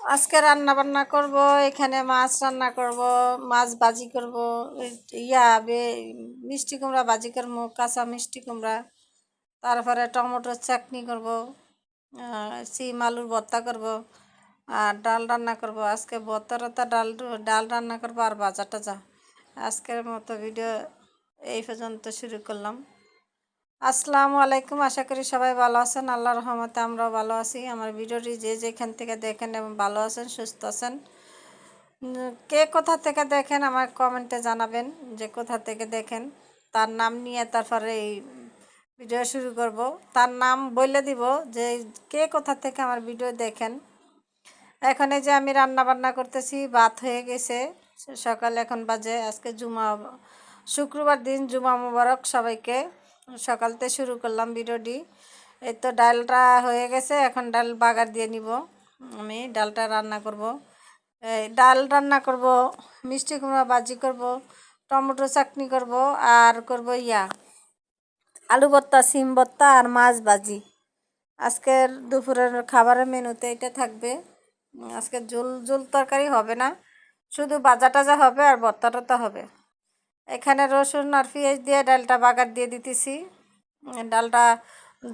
আজকে রান্না বান্না করব, এখানে মাছ রান্না করব, মাছ ভাজি করব, ইয়া, বে, মিষ্টি কুমড়া ভাজি করব, কাঁচা মিষ্টি কুমড়া, তারপরে টমেটোর চাটনি করব সিম আলুর ভর্তা করব, আর ডাল রান্না করব। আজকে ভর্তারতা ডাল ডাল রান্না করব আর ভাজা টাজা আজকের মতো ভিডিও এই পর্যন্ত শুরু করলাম। আসসালামু আলাইকুম, আশা করি সবাই ভালো আছেন। আল্লাহ রহমতে আমরাও ভালো আছি। আমার ভিডিওটি যে যেখান থেকে দেখেন এবং ভালো আছেন, সুস্থ আছেন কে কোথা থেকে দেখেন আমার কমেন্টে জানাবেন যে কোথা থেকে দেখেন। তার নাম নিয়ে তারপরে এই ভিডিও শুরু করব। তার নাম বলে দিব যে কে কোথা থেকে আমার ভিডিও দেখেন। এখানে যে আমি রান্না বান্না করতেছি, ভাত হয়ে গেছে। সকাল এখন বাজে, আজকে জুমা, শুক্রবার দিন জুমা মুবারক সবাইকে। সকালতে শুরু করলাম ভিডিওটি। এই তো ডালটা হয়ে গেছে, এখন ডাল বাগার দিয়ে নিব। আমি ডালটা রান্না করব। এই ডাল রান্না করব, মিষ্টি কুমড়া ভাজি করব, টমেটো চাটনি করব, আর করব ইয়া, আলু ভর্তা, সিম ভর্তা আর মাছ ভাজি। আজকের দুপুরের খাবারের মেনুতে এটা থাকবে। আজকে ঝোল ঝোল তরকারি হবে না। শুধু ভাজা টাজা হবে আর ভর্তা টর্তা হবে। এখানে রসুন আর পেঁয়াজ দিয়ে ডালটা বাগার দিয়ে দিতেছি। ডালটা,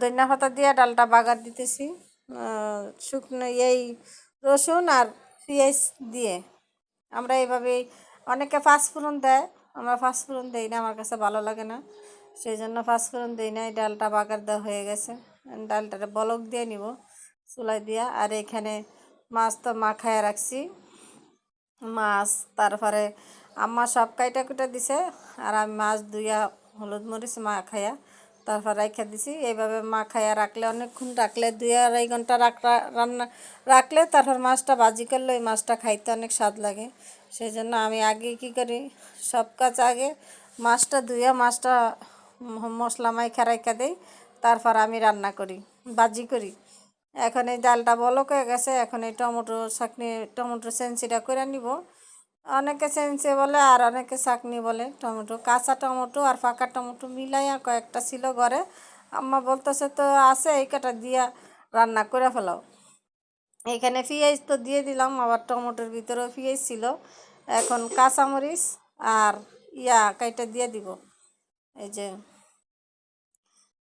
ধনিয়া পাতা দিয়ে ডালটা বাগার দিতেছি। শুকনো এই রসুন আর পেঁয়াজ দিয়ে। আমরা এইভাবেই অনেকে ফাস্টফুরন দেয়, আমরা ফাস্টফুরন দিই না, আমার কাছে ভালো লাগে না। সেই জন্য ফাস্টফুরন দিই না, এই ডালটা বাগার দেওয়া হয়ে গেছে। ডালটাতে বলক দিয়ে নিব চুলাই দিয়া। আর এখানে মাছ তো মাখায় রাখছি। মাছ, তারপরে আম্মা সব কাইটা কুটা দিছে, আর আমি মাছ দুইয়া হলুদ মরিচ মা খাইয়া তারপর রাখা দিছি। এইভাবে মা খাইয়া রাখলে, অনেকক্ষণ রাখলে, দুই আড়াই ঘণ্টা রান্না রাখলে তারপর মাছটা ভাজি করলে ওই মাছটা খাইতে অনেক স্বাদ লাগে। সেই জন্য আমি আগে কী করি, সব কাজ আগে মাছটা ধুইয়া মাছটা মশলা মাইখা রাখা দিই, তারপর আমি রান্না করি, ভাজি করি। এখন এই ডালটা বলক হয়ে গেছে, এখন এই টমেটো চাটনি টমেটো সেন্সিটা করে নিব। অনেকে সেন্সি বলে আর অনেকে চাটনি বলে টমেটো। কাঁচা টমেটো আর পাকা টমেটো মিলাইয়া কয়েকটা ছিল ঘরে। আম্মা বলতেছে, তো আছে, এই কাটা দিয়া রান্না করে ফেলাও। এখানে পেঁয়াজ তো দিয়ে দিলাম, আবার টমেটোর ভিতরেও পেঁয়াজ ছিল। এখন কাঁচামরিচ আর ইয়া কাইটা দিয়ে দিব। এই যে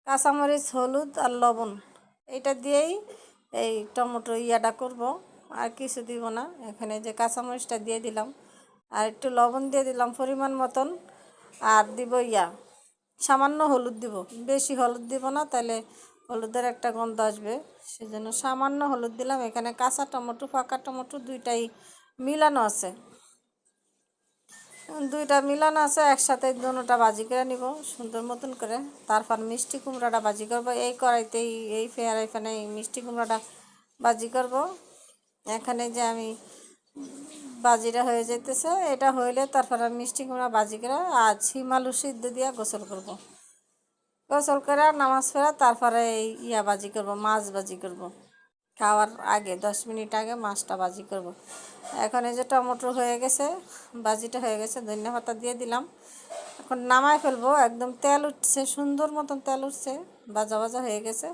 কাঁচামরিচ, হলুদ আর লবণ, এইটা দিয়েই এই টমেটো ইয়াটা করব। আর কিছু দিব না। এখানে যে কাঁচামরিচটা দিয়ে দিলাম আর একটু লবণ দিয়ে দিলাম পরিমাণ মতন আর দিব ইয়া, সামান্য হলুদ দিব। বেশি হলুদ দিব না তাহলে হলুদের একটা গন্ধ আসবে। সেজন্য সামান্য হলুদ দিলাম। এখানে কাঁচা টমেটো, পাকা টমেটো দুইটাই মিলানো আছে। দুইটা মিলানো আছে, একসাথে দুটোটা ভাজি করে নিব, সুন্দর মতন করে। তারপর মিষ্টি কুমড়াটা ভাজি করব। এই কড়াইতেই, এই ফেয়ারাই ফেনে এই মিষ্টি কুমড়াটা ভাজি করব। এখানে যে আমি বাজিটা হয়ে যেতেছে এটা হইলে তারপর মিষ্টি কুমড়া করে আর ছিম সিদ্ধ দিয়ে গোসল করব। গোসল করে নামাজ ফেরা তারপরে এই ইয়া বাজি করব, মাছ বাজি করব। খাওয়ার আগে, দশ মিনিট আগে মাছটা বাজি করব। এখন এই যে টমেটো হয়ে গেছে, বাজিটা হয়ে গেছে, ধনিয়া পাতা দিয়ে দিলাম। এখন নামায় ফেলব, একদম তেল উঠছে, সুন্দর মতন তেল উঠছে, ভাজা ভাজা হয়ে গেছে।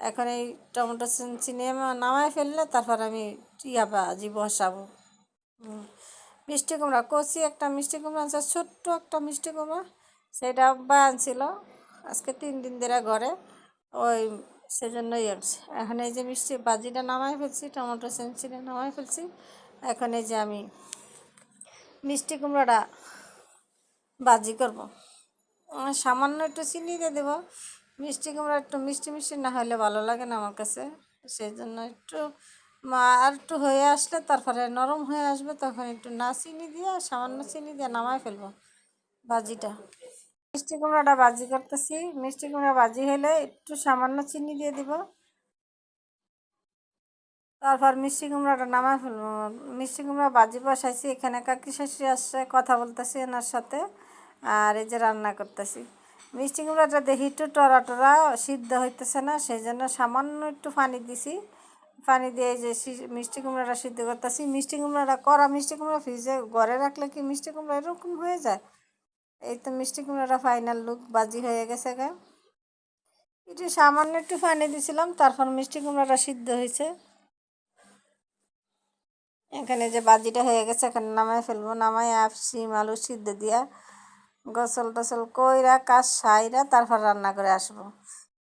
এখন এই টমেটো চিনি নামায় ফেললে তারপর আমি ইয়া বাজি বসাবো। মিষ্টি কুমড়া, কচি একটা মিষ্টি কুমড়া আছে ছোট্ট একটা মিষ্টি কুমড়া। সেটা আব্বা আনছিল আজকে তিন দিন ধরে ঘরে, ওই সেজন্যই আনছি। এখন এই যে মিষ্টি বাজিটা নামাই ফেলছি, টমেটো সেন্সিটা নামাই ফেলছি, এখন এই যে আমি মিষ্টি কুমড়াটা বাজি করব। সামান্য একটু চিনি দিয়ে দেবো। মিষ্টি কুমড়া একটু মিষ্টি মিষ্টি না হলে ভালো লাগে না আমার কাছে, সেই জন্য একটু আর একটু হয়ে আসলে তারপরে নরম হয়ে আসবে, তখন একটু না চিনি দিয়ে, সামান্য চিনি দিয়ে নামায় ফেলব ভাজিটা। মিষ্টি কুমড়াটা ভাজি করতেছি। মিষ্টি কুমড়া ভাজি হলে একটু সামান্য চিনি দিয়ে দিব। তারপর মিষ্টি কুমড়াটা নামায় ফেলব। মিষ্টি কুমড়া ভাজি বসাইছি, এখানে কাকি শাশুড়ি আসছে, কথা বলতেছি এনার সাথে, আর এই যে রান্না করতেছি। মিষ্টি কুমড়াটা দেখি একটু টরা টরা সিদ্ধ হইতেছে না, সেই জন্য সামান্য একটু পানি দিছি। পানি দিয়ে যে মিষ্টি কুমড়াটা সিদ্ধ করতেছি, মিষ্টি কুমড়াটা করা মিষ্টি কুমড়া ফ্রিজে ঘরে রাখলে কি মিষ্টি কুমড়া এরকম হয়ে যায়? এই তো মিষ্টি কুমড়াটা ফাইনাল লুক বাজি হয়ে গেছে গা। একটু সামান্য একটু পানি দিছিলাম, তারপর মিষ্টি কুমড়াটা সিদ্ধ হয়েছে। এখানে যে বাজিটা হয়ে গেছে, এখানে নামাই ফেলব নামাই আপ সিম আলু সিদ্ধ দিয়া গোসল টোসল কইরা কাজ সাইরা তারপর রান্না করে আসব।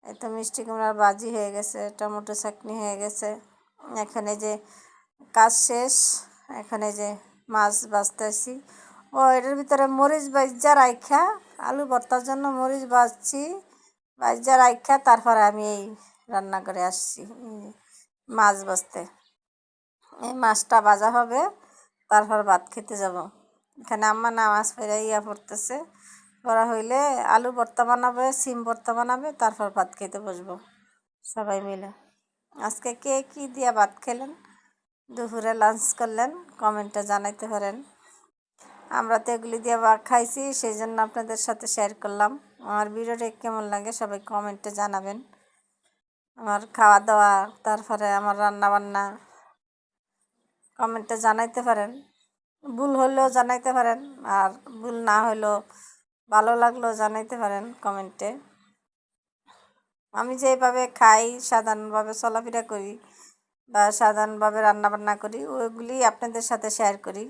এই তো মিষ্টি কুমড়ার বাজি হয়ে গেছে, টমেটো চাটনি হয়ে গেছে। এখানে যে কাজ শেষ, এখানে যে মাছ বাজতেছি ও, এটার ভিতরে মরিচ বাজ্জা রাইখা, আলু ভর্তার জন্য মরিচ বাজছি বাজ্জা রাইখা, তারপরে আমি এই রান্না করে আসছি মাছ বাজতে এই মাছটা ভাজা হবে, তারপর ভাত খেতে যাব। এখানে আম্মা নামাজ পড়ে পড়তেছে। পড়া হইলে আলু ভর্তা বানাবে, সিম ভর্তা বানাবে, তারপর ভাত খেতে বসবো। সবাই মিলে। আজকে কে কী দিয়া ভাত খেলেন? দুপুরে লাঞ্চ করলেন কমেন্টে জানাইতে পারেন। আমরা তো এগুলি দিয়ে ভাত খাইছি সেই জন্য আপনাদের সাথে শেয়ার করলাম। আমার ভিডিওটা কেমন লাগে সবাই কমেন্টে জানাবেন। আমার খাওয়া দাওয়া তারপরে আমার রান্না বান্না কমেন্টে জানাইতে পারেন। ভুল হলেও জানাইতে পারেন, আর ভুল না হলেও ভালো লাগল জানাইতে পারেন কমেন্টে। আমি যেভাবে খাই, সাধারণভাবে চলাফেরা করি বা সাধারণভাবে রান্নাবান্না করি ওইগুলি আপনাদের সাথে শেয়ার করি।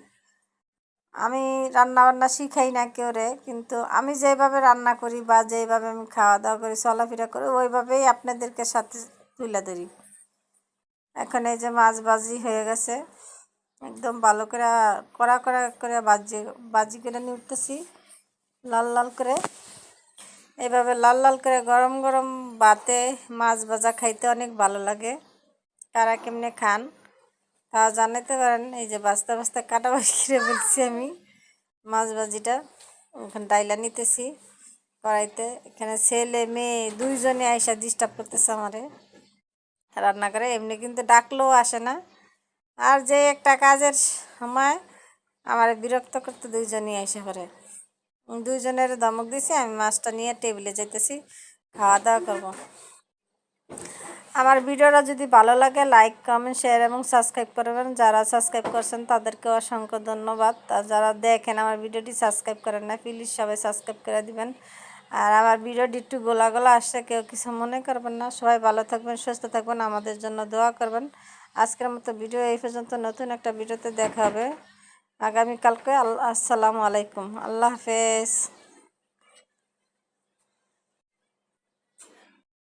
আমি রান্নাবান্না শিখাই না কেউ রে, কিন্তু আমি যেভাবে রান্না করি বা যেভাবে আমি খাওয়া দাওয়া করি, চলাফেরা করি, ওইভাবেই আপনাদেরকে সাথে তুলে ধরি। এখন এই যে মাছ বাজি হয়ে গেছে, একদম ভালো করে, কড়া কড়া করে বাজি বাজি করে নিয়ে উঠতেছি লাল লাল করে। এভাবে লাল লাল করে গরম গরম ভাতে মাছ ভাজা খাইতে অনেক ভালো লাগে। কারা কেমনে খান? তা জানাতে পারেন, এই যে বাস্তা বাস্তা কাটা করে বলছি আমি, মাছ ভাজিটা। ওখানে ডাইলা নিতেছি, কড়াইতে। এখানে ছেলে, মেয়ে দুইজনে আইসা ডিস্টার্ব করতেছে আমারে। রান্না করে এমনি কিন্তু ডাকলেও আসে না। আর যে একটা কাজের সময় আমার বিরক্ত করতে দুইজনই এসে পড়ে। দুইজনের ধমক দিছি, আমি মাছটা নিয়ে টেবিলে যেতেছি খাওয়া দাওয়া করব। আমার ভিডিওটা যদি ভালো লাগে লাইক কমেন্ট শেয়ার এবং সাবস্ক্রাইব করবেন। যারা সাবস্ক্রাইব করছেন তাদেরকে অসংখ্য ধন্যবাদ। আর যারা দেখেন আমার ভিডিওটি সাবস্ক্রাইব করেন না প্লিজ সবাই সাবস্ক্রাইব করে দিবেন। আর আমার ভিডিওটি একটু গোলা গোলা আসছে কেউ কিছু মনে করবেন না। সবাই ভালো থাকবেন, সুস্থ থাকবেন, আমাদের জন্য দোয়া করবেন। আজকের মতো ভিডিও এই পর্যন্ত। নতুন একটা ভিডিওতে দেখা হবে। আগামীকালকে আল্লাহ আসসালামু আলাইকুম। আল্লাহ হাফেজ।